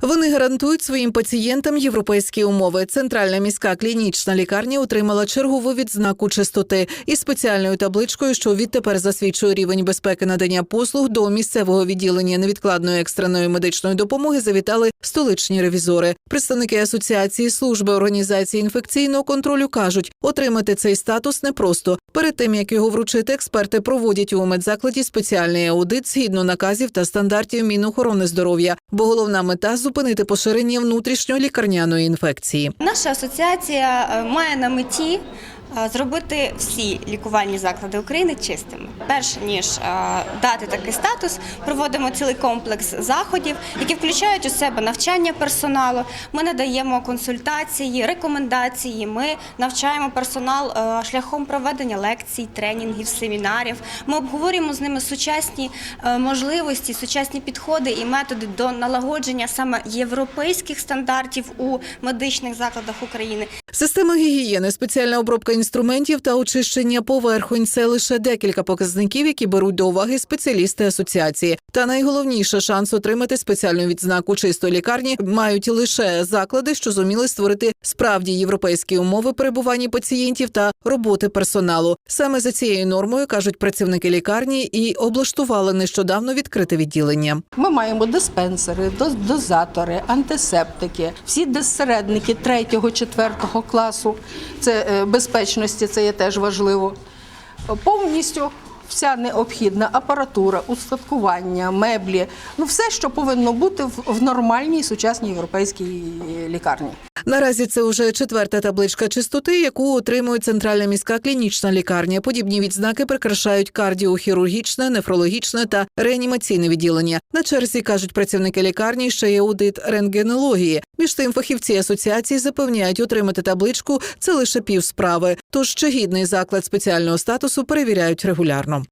Вони гарантують своїм пацієнтам європейські умови. Центральна міська клінічна лікарня отримала чергову відзнаку чистоти із спеціальною табличкою, що відтепер засвідчує рівень безпеки надання послуг до місцевого відділення невідкладної екстреної медичної допомоги. Завітали столичні ревізори. Представники асоціації служби організації інфекційного контролю кажуть, отримати цей статус непросто. Перед тим як його вручити, експерти проводять у медзакладі спеціальний аудит згідно наказів та стандартів Мінохорони здоров'я, бо головна мета зупинити поширення внутрішньолікарняної інфекції. Наша асоціація е, має на меті зробити всі лікувальні заклади України чистими. Перш ніж е, дати такий статус, проводимо цілий комплекс заходів, які включають у себе навчання персоналу. Ми надаємо консультації, рекомендації. Ми навчаємо персонал е, шляхом проведення лекцій, тренінгів, семінарів. Ми обговорюємо з ними сучасні е, можливості, сучасні підходи і методи до налагодження саме європейських стандартів у медичних закладах України. Система гігієни, спеціальна обробка інструментів та очищення поверхонь це лише декілька показників, які беруть до уваги спеціалісти асоціації. Та найголовніше шанс отримати спеціальну відзнаку чистої лікарні мають лише заклади, що зуміли створити справді європейські умови перебування пацієнтів та роботи персоналу. Саме за цією нормою кажуть працівники лікарні і облаштували нещодавно відкрите відділення. Ми маємо диспенсери, доз- дозатори, антисептики, всі дезсередники 3-4 класу. Це е, безпечності, це є теж важливо. Повністю вся необхідна апаратура, устаткування, меблі ну все, що повинно бути в, нормальній сучасній європейській лікарні. Наразі це вже четверта табличка чистоти, яку отримує центральна міська клінічна лікарня. Подібні відзнаки прикрашають кардіохірургічне, нефрологічне та реанімаційне відділення. На черзі кажуть працівники лікарні, ще є аудит рентгенології. Між тим, фахівці асоціації запевняють, отримати табличку це лише пів справи. Тож чи гідний заклад спеціального статусу перевіряють регулярно.